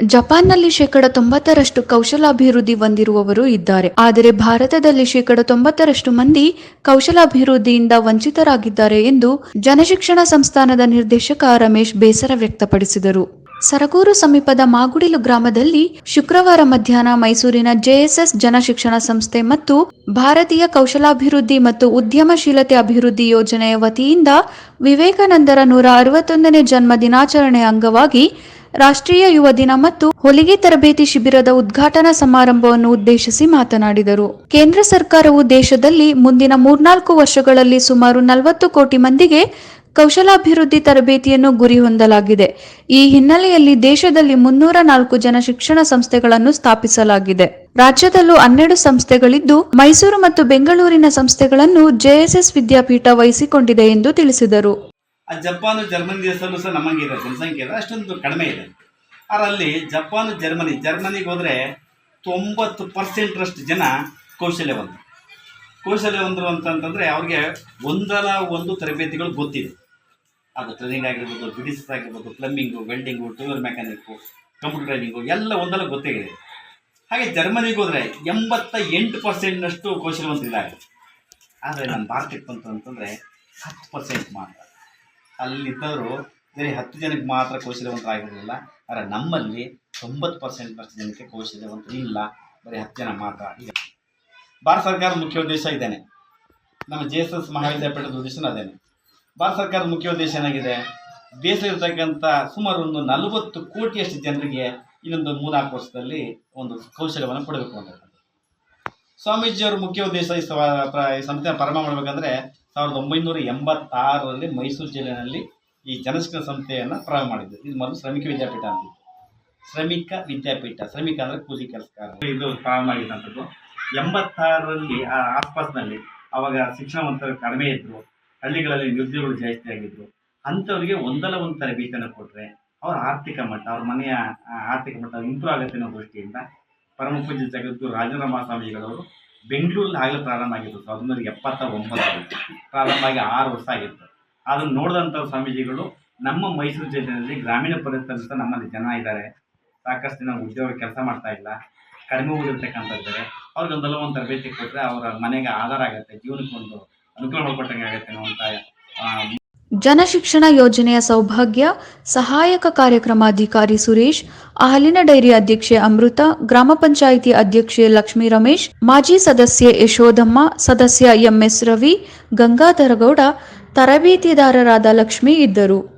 ಜಪಾನ್ನಲ್ಲಿ ಶೇಕಡ ತೊಂಬತ್ತರಷ್ಟು ಕೌಶಲಾಭಿವೃದ್ಧಿ ಹೊಂದಿರುವವರು ಇದ್ದಾರೆ. ಆದರೆ ಭಾರತದಲ್ಲಿ ಶೇಕಡ ತೊಂಬತ್ತರಷ್ಟು ಮಂದಿ ಕೌಶಲಾಭಿವೃದ್ಧಿಯಿಂದ ವಂಚಿತರಾಗಿದ್ದಾರೆ ಎಂದು ಜನಶಿಕ್ಷಣ ಸಂಸ್ಥಾನದ ನಿರ್ದೇಶಕ ರಮೇಶ್ ಬೇಸರ ವ್ಯಕ್ತಪಡಿಸಿದರು. ಸರಗೂರು ಸಮೀಪದ ಮಾಗುಡಿಲು ಗ್ರಾಮದಲ್ಲಿ ಶುಕ್ರವಾರ ಮಧ್ಯಾಹ್ನ ಮೈಸೂರಿನ ಜೆಎಸ್ಎಸ್ ಜನಶಿಕ್ಷಣ ಸಂಸ್ಥೆ ಮತ್ತು ಭಾರತೀಯ ಕೌಶಲಾಭಿವೃದ್ಧಿ ಮತ್ತು ಉದ್ಯಮಶೀಲತೆ ಅಭಿವೃದ್ಧಿ ಯೋಜನೆಯ ವತಿಯಿಂದ ವಿವೇಕಾನಂದರ ನೂರ ಅರವತ್ತೊಂದನೇ ಜನ್ಮ ದಿನಾಚರಣೆ ಅಂಗವಾಗಿ ರಾಷ್ಟ್ರೀಯ ಯುವ ದಿನ ಮತ್ತು ಹೊಲಿಗೆ ತರಬೇತಿ ಶಿಬಿರದ ಉದ್ಘಾಟನಾ ಸಮಾರಂಭವನ್ನು ಉದ್ದೇಶಿಸಿ ಮಾತನಾಡಿದರು. ಕೇಂದ್ರ ಸರ್ಕಾರವು ದೇಶದಲ್ಲಿ ಮುಂದಿನ ಮೂರ್ನಾಲ್ಕು ವರ್ಷಗಳಲ್ಲಿ ಸುಮಾರು ನಲವತ್ತು ಕೋಟಿ ಮಂದಿಗೆ ಕೌಶಲಾಭಿವೃದ್ಧಿ ತರಬೇತಿಯನ್ನು ಗುರಿ ಹೊಂದಲಾಗಿದೆ. ಈ ಹಿನ್ನೆಲೆಯಲ್ಲಿ ದೇಶದಲ್ಲಿ ಮುನ್ನೂರ ನಾಲ್ಕು ಜನ ಶಿಕ್ಷಣ ಸಂಸ್ಥೆಗಳನ್ನು ಸ್ಥಾಪಿಸಲಾಗಿದೆ. ರಾಜ್ಯದಲ್ಲೂ ಹನ್ನೆರಡು ಸಂಸ್ಥೆಗಳಿದ್ದು, ಮೈಸೂರು ಮತ್ತು ಬೆಂಗಳೂರಿನ ಸಂಸ್ಥೆಗಳನ್ನು ಜೆಎಸ್ಎಸ್ ವಿದ್ಯಾಪೀಠ ವಹಿಸಿಕೊಂಡಿದೆ ಎಂದು ತಿಳಿಸಿದರು. ಜಪಾನ್, ಜರ್ಮನ್ ದೇಶದಲ್ಲೂ ಸಹ ಜನಸಂಖ್ಯೆ ಅಷ್ಟೊಂದು ಕಡಿಮೆ ಇದೆ. ಆದರೆ ಜಪಾನ್, ಜರ್ಮನಿ. ಜರ್ಮನಿಗೆ ಹೋದರೆ ತೊಂಬತ್ತು ಪರ್ಸೆಂಟ್ರಷ್ಟು ಜನ ಕೌಶಲ್ಯವಂತರು ಕೌಶಲ್ಯವಂತರು ಅಂತಂತಂದರೆ ಅವ್ರಿಗೆ ಒಂದರ ಒಂದು ತರಬೇತಿಗಳು ಗೊತ್ತಿದೆ. ಅದು ಟ್ರೈನಿಂಗ್ ಆಗಿರ್ಬೋದು ಬಿಡಿಸ್ ಆಗಿರ್ಬೋದು plumbing welding tooler mechanic computer training ಎಲ್ಲ ಒಂದಲ್ಲ ಗೊತ್ತೇ ಇದೆ. ಹಾಗೆ ಜರ್ಮನಿಗೆ ಹೋದರೆ ಎಂಬತ್ತ ಎಂಟು ಪರ್ಸೆಂಟ್ನಷ್ಟು ಕೌಶಲ್ಯವಂತರಿದ್ದಾರೆ. ಆದರೆ ನಮ್ಮ ಭಾರತಕ್ಕೆ ಬಂತು ಅಂತಂದರೆ ಹತ್ತು ಪರ್ಸೆಂಟ್ ಮಾತ್ರ. ಅಲ್ಲಿದ್ದವರು ಬರೀ ಹತ್ತು ಜನಕ್ಕೆ ಮಾತ್ರ ಕೌಶಲ್ಯವಂತರಾಗಿರಲಿಲ್ಲ ಆದರೆ ನಮ್ಮಲ್ಲಿ ತೊಂಬತ್ತು ಪರ್ಸೆಂಟ್ನಷ್ಟು ಜನಕ್ಕೆ ಕೌಶಲ್ಯವಂತರು ಇಲ್ಲ. ಬರೀ ಹತ್ತು ಜನ ಮಾತ್ರ ಇದೆ. ಭಾರತ ಸರ್ಕಾರದ ಮುಖ್ಯ ಉದ್ದೇಶ ಇದ್ದೇನೆ ನಮ್ಮ ಜೆ ಎಸ್ ಎಸ್ ಮಹಾವಿದ್ಯಾಪೀಠದ ಉದ್ದೇಶನೂ ಅದೇನೆ. ಭಾರತ ಸರ್ಕಾರದ ಮುಖ್ಯ ಉದ್ದೇಶ ಏನಾಗಿದೆ? ದೇಶದಲ್ಲಿರ್ತಕ್ಕಂಥ ಸುಮಾರು ಒಂದು ನಲವತ್ತು ಕೋಟಿಯಷ್ಟು ಜನರಿಗೆ ಇನ್ನೊಂದು ಮೂರ್ನಾಲ್ಕು ವರ್ಷದಲ್ಲಿ ಒಂದು ಕೌಶಲ್ಯವನ್ನು ಕೊಡಬೇಕು ಅಂತ ಸ್ವಾಮೀಜಿಯವರ ಮುಖ್ಯ ಉದ್ದೇಶ ಈ ಸಂಸ್ಥೆಯನ್ನು ಪ್ರಾರಂಭ ಮಾಡಬೇಕಂದ್ರೆ ಸಾವಿರದ ಒಂಬೈನೂರ ಎಂಬತ್ತಾರರಲ್ಲಿ ಮೈಸೂರು ಜಿಲ್ಲೆಯಲ್ಲಿ ಈ ಜನಶಿಕ್ಷಣ ಸಂಸ್ಥೆಯನ್ನು ಪ್ರಾರಂಭ ಮಾಡಿದ್ದು. ಇದು ಮೊದಲು ಶ್ರಮಿಕ ವಿದ್ಯಾಪೀಠ ಅಂತ ಶ್ರಮಿಕ ವಿದ್ಯಾಪೀಠ, ಶ್ರಮಿಕ ಅಂದರೆ ಕೂಲಿ ಕೆಲಸಗಾರ. ಇದು ಪ್ರಾರಂಭ ಆಗಿದ್ದಂಥದ್ದು. ಎಂಬತ್ತಾರರಲ್ಲಿ ಆ ಆಸ್ಪಾಸ್ನಲ್ಲಿ ಅವಾಗ ಶಿಕ್ಷಣವಂತರು ಕಡಿಮೆ ಇದ್ದರು ಹಳ್ಳಿಗಳಲ್ಲಿ ನಿರುದ್ಯೋಗಗಳು ಜಾಸ್ತಿ ಆಗಿದ್ರು. ಅಂಥವ್ರಿಗೆ ಒಂದಲ್ಲ ಒಂದು ತರಬೇತಿಯನ್ನು ಕೊಟ್ಟರೆ ಅವ್ರ ಆರ್ಥಿಕ ಮಟ್ಟ, ಅವ್ರ ಮನೆಯ ಆರ್ಥಿಕ ಮಟ್ಟ ಇಂಪ್ರೂವ್ ಆಗುತ್ತೆ ಅನ್ನೋ ದೃಷ್ಟಿಯಿಂದ ಪರಮ ಪೂಜ್ಯ ಜಗದ್ಗುರು ರಾಜೇಂದ್ರ ಸ್ವಾಮೀಜಿಗಳವರು ಬೆಂಗಳೂರಲ್ಲಿ ಆಗಲೇ ಪ್ರಾರಂಭ ಆಗಿತ್ತು. ಸಾವಿರದ ಒಂಬೈನೂರ ಎಪ್ಪತ್ತ ಒಂಬತ್ತರಲ್ಲಿ ಪ್ರಾರಂಭ ಆಗಿ ಆರು ವರ್ಷ ಆಗಿತ್ತು. ಅದನ್ನು ನೋಡಿದಂಥ ಸ್ವಾಮೀಜಿಗಳು ನಮ್ಮ ಮೈಸೂರು ಜಿಲ್ಲೆಯಲ್ಲಿ ಗ್ರಾಮೀಣ ಪ್ರದೇಶದಲ್ಲಿ ನಮ್ಮಲ್ಲಿ ಜನ ಇದ್ದಾರೆ. ಸಾಕಷ್ಟು ಜನ ಉದ್ಯೋಗ ಕೆಲಸ ಮಾಡ್ತಾ ಇಲ್ಲ. ಕಡಿಮೆ ಓದಿರ್ತಕ್ಕಂಥದ್ದರೆ ಅವ್ರಿಗೆ ಒಂದಲ್ಲ ಒಂದು ತರಬೇತಿ ಕೊಟ್ಟರೆ ಅವರ ಮನೆಗೆ ಆಧಾರ ಆಗುತ್ತೆ, ಜೀವನಕ್ಕೆ ಒಂದು ಅನುಕೂಲ ಮಾಡಿಕೊಟ್ಟಂಗೆ ಆಗುತ್ತೆ ಅನ್ನುವಂಥ ಜನಶಿಕ್ಷಣ ಯೋಜನೆಯ ಸೌಭಾಗ್ಯ, ಸಹಾಯಕ ಕಾರ್ಯಕ್ರಮಾಧಿಕಾರಿ ಸುರೇಶ್, ಅಹಲಿನ ಡೈರಿ ಅಧ್ಯಕ್ಷೆ ಅಮೃತ, ಗ್ರಾಮ ಪಂಚಾಯಿತಿ ಅಧ್ಯಕ್ಷೆ ಲಕ್ಷ್ಮೀ ರಮೇಶ್, ಮಾಜಿ ಸದಸ್ಯೆ ಯಶೋಧಮ್ಮ, ಸದಸ್ಯ ಎಂಎಸ್ ರವಿ, ಗಂಗಾಧರಗೌಡ ತರಬೇತಿದಾರರಾದ ಲಕ್ಷ್ಮಿ ಇದ್ದರು.